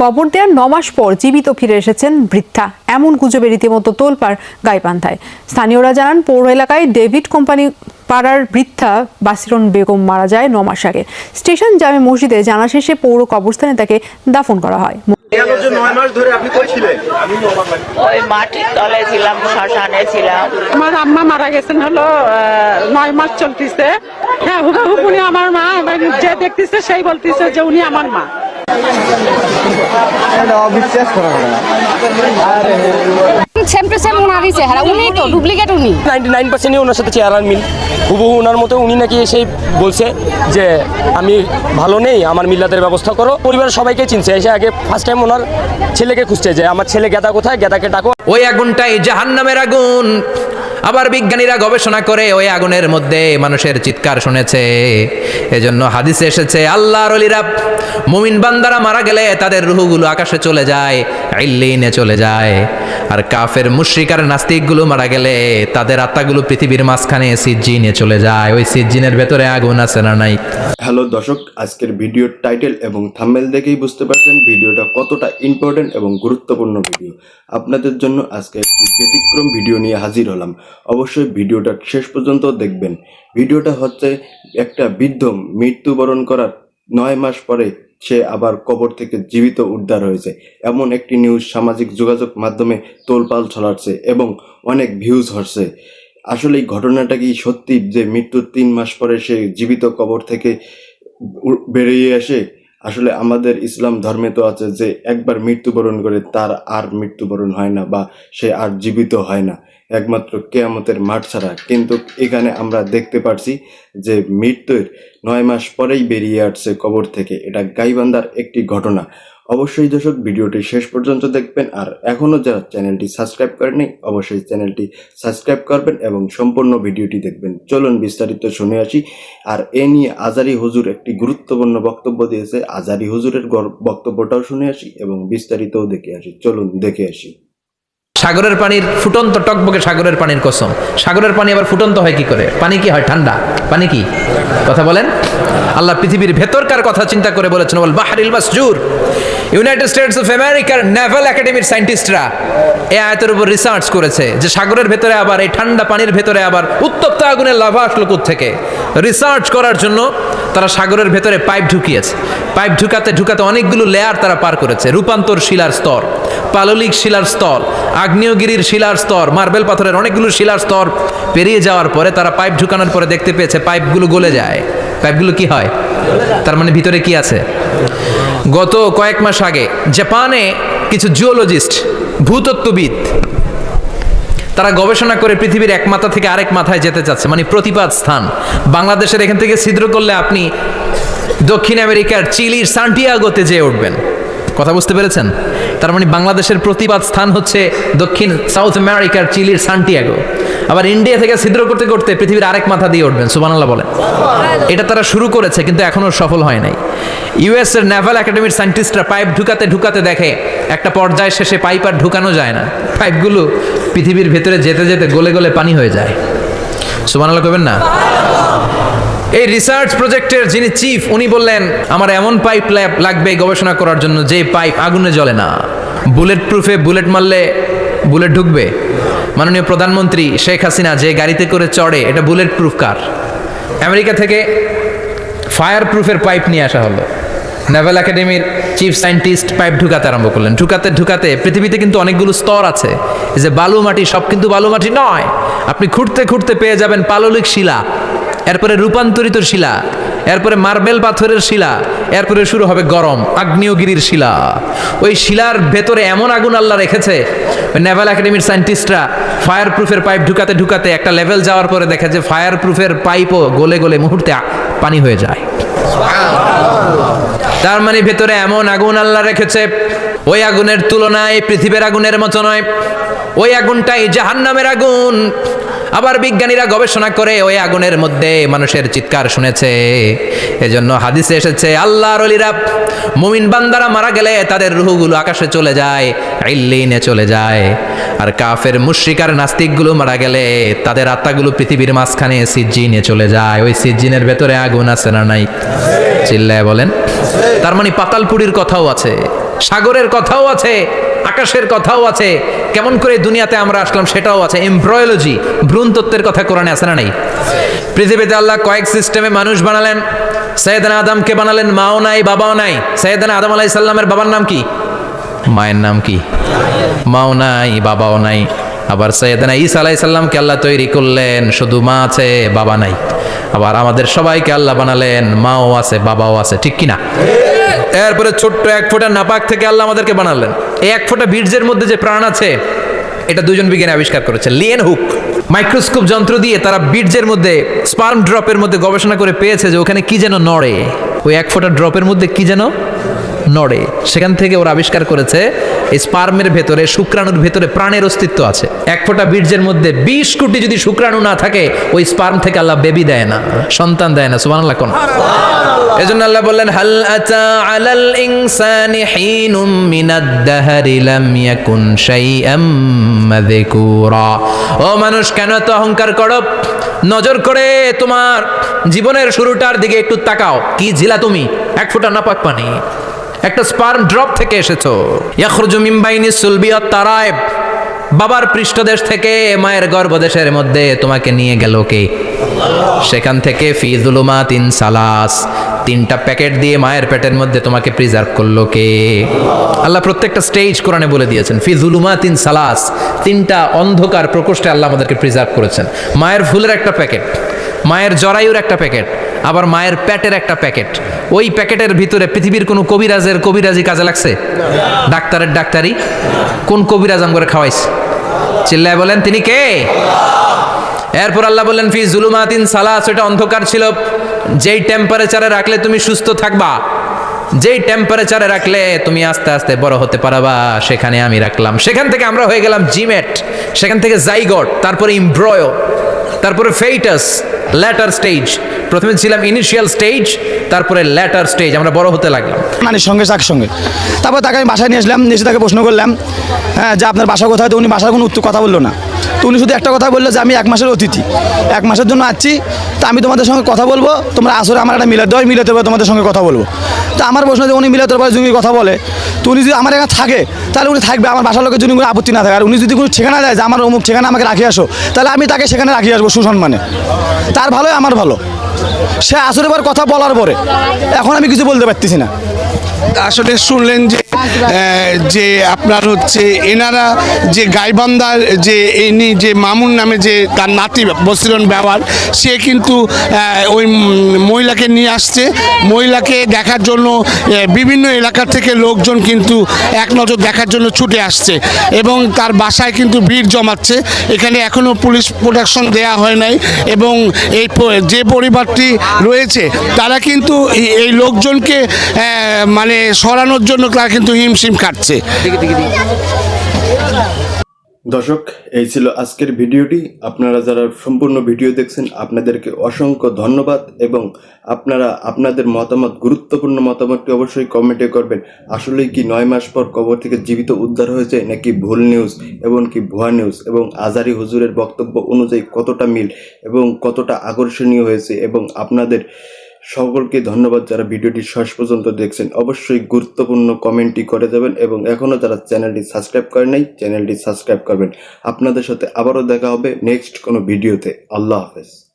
কবর দেওয়ার নমাস পর জীবিত ফিরে এসেছেন বৃদ্ধা। এমন গুজবে রীতিমতো তোলপাড় গাইবান্ধায়। স্থানীয়রা জানান পৌর এলাকায় ডেভিড কোম্পানি পাড়ার বৃদ্ধা বাসিরন বেগম মারা যায় নমাস আগে। স্টেশন জামে মসজিদে জানা শেষে পৌর কবরস্থানে তাকে দাফন করা হয়। গেল যে নয় মাস ধরে আপনি কই ছিলেন ওই মাটির তলে ছিলাম শ্মশানে ছিলাম। আমার আম্মা মারা গেছেন হলো নয় মাস চলতেছে। হ্যাঁ হুবহু উনি আমার মা এবার যে দেখতেছে সেই বলতেছে যে উনি আমার মা। অবিশ্বাস করা না। সেম টু সেম ওনারই চেহারা। উনি তো ডুপ্লিকেট উনি। নাইনটি নাইন পার্সেন্টই ওনার সাথে চেহারা মিল। হুবহু ওনার মতো উনি নাকি এসেই বলছে যে আমি ভালো নেই আমার মিল্লাদের ব্যবস্থা করো। পরিবারের সবাইকে চিনছে। এসে আগে ফার্স্ট টাইম ওনার ছেলেকে খুঁজছে যে আমার ছেলে গেদা কোথায়? গেদাকে ডাকো। ওই আগুনটাই জাহান্নামের আগুন। আবার বিজ্ঞানীরা গবেষণা করে ওই আগুনের মধ্যে মানুষের চিৎকার শুনেছে। এজন্য হাদিসে এসেছে, আল্লাহর অলিরা মুমিন বান্দারা মারা গেলে তাদের রুহগুলো আকাশে চলে যায়, ইল্লিনে চলে যায়। আর কাফের মুশরিকার নাস্তিকগুলো মারা গেলে তাদের আত্মাগুলো পৃথিবীর মাঝখানে সিজ্জিনে চলে যায়। ওই সিজ্জিনের ভেতরে আগুন আছে না নাই? হ্যালো দর্শক, আজকের ভিডিওর টাইটেল এবং থাম্বনেল দেখেই বুঝতে পারছেন ভিডিওটা কতটা ইম্পর্টেন্ট এবং গুরুত্বপূর্ণ ভিডিও। আপনাদের জন্য আজকে একটি ব্যতিক্রম ভিডিও নিয়ে হাজির হলাম। অবশ্যই ভিডিওটা শেষ পর্যন্ত দেখবেন। ভিডিওটা হচ্ছে একটা বৃদ্ধ মৃত্যুবরণ করার নয় মাস পরে সে আবার কবর থেকে জীবিত উদ্ধার হয়েছে। এমন একটি নিউজ সামাজিক যোগাযোগ মাধ্যমে তোলপাল ছড়াচ্ছে এবং অনেক ভিউজ হচ্ছে। আসলে এই ঘটনাটা কি সত্যি যে মৃত্যুর তিন মাস পরে সে জীবিত কবর থেকে বেরিয়ে আসে আসলে আমাদের ইসলাম ধর্মে তো আছে যে একবার মৃত্যুবরণ করে তার আর মৃত্যুবরণ হয় না বা সে আর জীবিত হয় না। একমাত্র কেয়ামতের মাঠ ছাড়া। কিন্তু এখানে আমরা দেখতে পারছি যে মৃত্যুর নয় মাস পরেই বেরিয়ে আসছে কবর থেকে। এটা গাইবান্ধার একটি ঘটনা। অবশ্যই দর্শক, ভিডিওটি শেষ পর্যন্ত দেখবেন আর এখনও যারা চ্যানেলটি সাবস্ক্রাইব করেনি অবশ্যই চ্যানেলটি সাবস্ক্রাইব করবেন এবং সম্পূর্ণ ভিডিওটি দেখবেন। চলুন বিস্তারিত শুনে আসি। আর এ নিয়ে আজারি হুজুর একটি গুরুত্বপূর্ণ বক্তব্য দিয়েছে। আজারি হুজুরের বক্তব্যটাও শুনে আসি এবং বিস্তারিতও দেখে আসি। চলুন দেখে আসি। সাগরের পানির ফুটন্ত, টকবকে সাগরের পানির কসম। সাগরের পানি আবার ফুটন্ত হয় কি করে? পানি কি হয়? ঠান্ডা। পানি কি? কথা বলেন? আল্লাহ পৃথিবীর ভেতরকার কথা চিন্তা করে বলেছেন বল বাহারিল মাসজুর। ইউনাইটেড স্টেটস অফ আমেরিকার নেভাল একাডেমির সায়েন্টিস্টরা এই আয়তের উপর রিসার্চ করেছে যে সাগরের ভেতরে আবার, এই ঠান্ডা পানির ভেতরে আবার উত্তপ্ত আগুনের লাভা আসলো থেকে রিসার্চ করার জন্য তারা সাগরের ভেতরে পাইপ ঢুকিয়েছে। পাইপ ঢুকাতে ঢুকাতে অনেকগুলো লেয়ার তারা পার করেছে। রূপান্তর শিলার স্তর, পাললিক শিলার স্তর, আগ্নেয়গিরির শিলার স্তর, মার্বেল পাথরের অনেকগুলো শিলার স্তর পেরিয়ে যাওয়ার পরে তারা পাইপ ঢুকানোর পরে দেখতে পেয়েছে পাইপগুলো গলে যায়। পাইপগুলো কি হয়? তার মানে ভিতরে কি আছে? গত কয়েক মাস আগে জাপানে কিছু জিওলজিস্ট ভূতত্ত্ববিদ তারা গবেষণা করে পৃথিবীর এক মাথা থেকে আরেক মাথায় যেতে চাচ্ছে মানে প্রতিপাদ স্থান। বাংলাদেশের এখান থেকে ছিদ্র করলে আপনি দক্ষিণ আমেরিকার চিলির সান্টিয়াগোতে যেয়ে উঠবেন। কথা বুঝতে পেরেছেন? তার মানে বাংলাদেশের প্রতিবাদ স্থান হচ্ছে দক্ষিণ সাউথ আমেরিকার চিলির সান্টিয়াগো। আবার ইন্ডিয়া থেকে ছিদ্র করতে করতে পৃথিবীর আরেক মাথা দিয়ে উঠবেন সুবানাল্লাহ বলেন। এটা তারা শুরু করেছে, কিন্তু এখনও সফল হয় নাই। ইউএসের নেভাল একাডেমির সায়েন্টিস্টরা পাইপ ঢুকাতে ঢুকাতে দেখে একটা পর্যায় শেষে পাইপ আর ঢুকানো যায় না। পাইপগুলো পৃথিবীর ভেতরে যেতে যেতে গলে গলে পানি হয়ে যায়। সুবানাল্লাহ কবেন না? এই রিসার্চ প্রজেক্টের যিনি চিফ উনি বললেন, আমার এমন পাইপ লাগবে গবেষণা করার জন্য যে পাইপ আগুনে জ্বলে না। বুলেট প্রুফে বুলেট মারলে বুলেট ঢুকবে। মাননীয় প্রধানমন্ত্রী শেখ হাসিনা যে গাড়িতে করে চড়ে, এটা বুলেট প্রুফ কার আমেরিকা থেকে ফায়ার প্রুফের পাইপ নিয়ে আসা হলো। নেভাল একাডেমির চিফ সায়েন্টিস্ট পাইপ ঢুকাতে আরম্ভ করলেন। ঢুকাতে ঢুকাতে পৃথিবীতে কিন্তু অনেকগুলো স্তর আছে। যে বালু মাটি, সব কিন্তু বালু মাটি নয়। আপনি খুঁড়তে খুঁড়তে পেয়ে যাবেন পাললিক শিলা, এরপরে রূপান্তরিত শিলা, এরপরে মার্বেল পাথরের শিলা, এরপরে শুরু হবে গরম, আগ্নেয়গিরির শিলা। ওই শিলার ভেতরে এমন আগুন আল্লাহ রেখেছে, ওই নেভাল একাডেমির সায়েন্টিস্টরা ফায়ার প্রুফের পাইপ ঢুকাতে ঢুকাতে একটা লেভেল যাওয়ার পরে দেখে যে ফায়ার প্রুফের পাইপও গলে গলে মুহূর্তে পানি হয়ে যায়। তার মানে ভেতরে এমন আগুন আল্লাহ রেখেছে ওই আগুনের তুলনায় পৃথিবীর আগুনের মতো নয়। ওই আগুনটাই জাহান্নামের আগুন। আবার বিজ্ঞানীরা গবেষণা করে ওই আগুনের মধ্যে মানুষের চিৎকার শুনেছে। এজন্য হাদিসে এসেছে, আল্লাহর অলিরা মুমিন বান্দারা মারা গেলে তাদের রুহগুলো আকাশে চলে যায়, ইল্লিনে চলে যায়। আর কাফের মুশরিকার নাস্তিকগুলো মারা গেলে তাদের আত্মাগুলো পৃথিবীর মাঝখানে সিজ্জিনে চলে যায়। ওই সিজ্জিনের ভেতরে আগুন আছে না নাই? চিল্লায় বলেন। তার মানে পাতালপুরীর কথাও আছে। সাগরের কথাও আছে, আকাশের কথাও আছে, কেমন করে দুনিয়াতে আমরা আসলাম সেটাও আছে। এমব্রয়োলজি ভ্রূণতত্ত্বের কথা কোরআনে আছে না নাই? পৃথিবীতে আল্লাহ কয়েক সিস্টেমে মানুষ বানালেন সৈয়দানা আদমকে বানালেন, মাও নাই, বাবাও নাই। সৈয়দানা আদম আলাই সাল্লামের বাবার নাম কি? মায়ের নাম কি? মাও নাই, বাবাও নাই। আবার সৈয়দানা ঈসা আলাই সাল্লামকে আল্লাহ তৈরি করলেন, শুধু মা আছে, বাবা নাই। আবার আমাদের সবাইকে আল্লাহ বানালেন, মাও আছে, বাবাও আছে, ঠিক কিনা? এরপরে ছোট্ট এক ফোঁটা নাপাক থেকে আল্লাহ আমাদেরকে বানালেন। এই এক ফোঁটা বীর্যের মধ্যে যে প্রাণ আছে, এটা দুজন বিজ্ঞানী আবিষ্কার করেছে। লিয়েন হুক মাইক্রোস্কোপ যন্ত্র দিয়ে তারা বীর্যের মধ্যে স্পার্ম ড্রপের মধ্যে গবেষণা করে পেয়েছে যে ওখানে কি যেন নড়ে। ওই এক ফোঁটা ড্রপের মধ্যে কি যেন নড়ে। সেখান থেকে ওরা আবিষ্কার করেছে এই স্পার্মের ভেতরে শুক্রাণুর ভেতরে প্রাণের অস্তিত্ব আছে। এক ফোঁটা বীর্যের মধ্যে বিশ কোটি যদি শুক্রাণু না থাকে ওই স্পার্ম থেকে আল্লাহ বেবি দেয় না সন্তান দেয় না সুবান আল্লাহ কোন এজন্য আল্লাহ বললেন হাল আতা আলাল ইনসানি হিনুম মিনাদ দাহরি লাম ইয়াকুন শাইআম মাযকুরা। ও মানুষ কেন এত অহংকার করো? নজর করে তোমার জীবনের শুরুটার দিকে একটু তাকাও। কি ঝিলা তুমি? এক ফোঁটা নাপাক পানি। একটা স্পার্ম ড্রপ থেকে এসেছ। ইয়াখরুজু মিন বাইনি সুলবিয়াত তারাইব বাবার পৃষ্ঠদেশ থেকে মায়ের গর্ভদেশের মধ্যে তোমাকে নিয়ে গেল কে? সেখান থেকে ফিজুলুমা তিন সালাস। তিনটা প্যাকেট দিয়ে মায়ের পেটের মধ্যে তোমাকে প্রিজার্ভ করল কে? আল্লাহ প্রত্যেকটা স্টেজ কোরআনে বলে দিয়েছেন ফিজুলুমা তিন সালাস। তিনটা অন্ধকার প্রকোষ্ঠে আল্লাহ আমাদেরকে প্রিজার্ভ করেছেন। মায়ের ফুলের একটা প্যাকেট, মায়ের জরায়ুর একটা প্যাকেট আবার মায়ের প্যাটের একটা প্যাকেট। ওই প্যাকেটের ভিতরে পৃথিবীর কোনো কবিরাজের কবিরাজি কাজে লাগছে? ডাক্তারের ডাক্তারি কোন কবিরাজ করে খাওয়াইছে? চিল্লায় বলেন, তিনি কে? এরপর আল্লাহ বললেন, ফি জুলুমাতিন সালাস ওটা অন্ধকার ছিল। যেই টেম্পারেচারে রাখলে তুমি সুস্থ থাকবা, যেই টেম্পারেচারে রাখলে তুমি আস্তে আস্তে বড় হতে পারবা, সেখানে আমি রাখলাম। সেখান থেকে আমরা হয়ে গেলাম জিমেট, সেখান থেকে জাইগট, তারপরে ইমব্রয়, তারপরে ফেইটাস ল্যাটার স্টেজ। প্রথমে ছিলাম ইনিশিয়াল স্টেজ তারপরে ল্যাটার স্টেজ, আমরা বড় হতে লাগলাম। মানে সঙ্গে সঙ্গে। তারপর তাকে আমি বাসায় নিয়ে আসলাম এসে তাকে প্রশ্ন করলাম হ্যাঁ যে আপনার বাসা কোথায়? তো উনি বাসার কোনো উত্তর কথা বলল না। তো উনি শুধু একটা কথা বলল যে, আমি এক মাসের অতিথি। এক মাসের জন্য আসছি। তা আমি তোমাদের সঙ্গে কথা বলব। তোমরা আসলে আমার একটা মিলাতে হয় মিলাতে হবে তোমাদের সঙ্গে কথা বলব। তো আমার প্রশ্ন যে, উনি মিলাতে পারে যদি কথা বলে? তো উনি যদি আমার এখানে থাকে, তাহলে উনি থাকবে। আমার বাসার লোকের যদি কোনো আপত্তি না থাকে। আর উনি যদি কোনো ঠিকানা দেয় যে, আমার অমুক ঠিকানা, আমাকে রাখি আসো, তাহলে আমি তাকে সেখানে রাখিয়ে আসব সুসম্মানে। তার ভালোই, আমার ভালো। সে আসলে কথা বলার পরে, এখন আমি কিছু বলতে পারতেছি না। আসলে শুনলেন যে যে আপনার হচ্ছে এনারা যে গাইবান্ধার যে ইনি যে মামুন নামে যে তার নাতি বসিরন ব্যবহার, সে কিন্তু ওই মহিলাকে নিয়ে আসছে। মহিলাকে দেখার জন্য বিভিন্ন এলাকা থেকে লোকজন কিন্তু এক নজর দেখার জন্য ছুটে আসছে এবং তার বাসায় কিন্তু ভিড় জমাচ্ছে। এখানে এখনও পুলিশ প্রোটেকশন দেয়া হয় নাই এবং এই যে পরিবারটি রয়েছে, তারা কিন্তু এই লোকজনকে মানে সরানোর জন্য তারা কিন্তু হিমশিম খাচ্ছে। দর্শক এই ছিল আজকের ভিডিওটি। আপনারা যারা সম্পূর্ণ ভিডিও দেখছেন আপনাদেরকে অসংখ্য ধন্যবাদ এবং আপনারা আপনাদের মতামত গুরুত্বপূর্ণ মতামতটি অবশ্যই কমেন্টে করবেন। আসলেই কি নয় মাস পর কবর থেকে জীবিত উদ্ধার হয়েছে নাকি ভুল নিউজ এবং কি ভুয়া নিউজ এবং আজারি হুজুরের বক্তব্য অনুযায়ী কতটা মিল এবং কতটা আকর্ষণীয় হয়েছে এবং আপনাদের সকলকে ধন্যবাদ যারা ভিডিওটি শেষ পর্যন্ত দেখছেন। অবশ্যই গুরুত্বপূর্ণ কমেন্টটি করে দেবেন এবং এখনও যারা চ্যানেলটি সাবস্ক্রাইব করে নাই, চ্যানেলটি সাবস্ক্রাইব করবেন। আপনাদের সাথে আবারও দেখা হবে নেক্সট কোনো ভিডিওতে। আল্লাহ হাফেজ।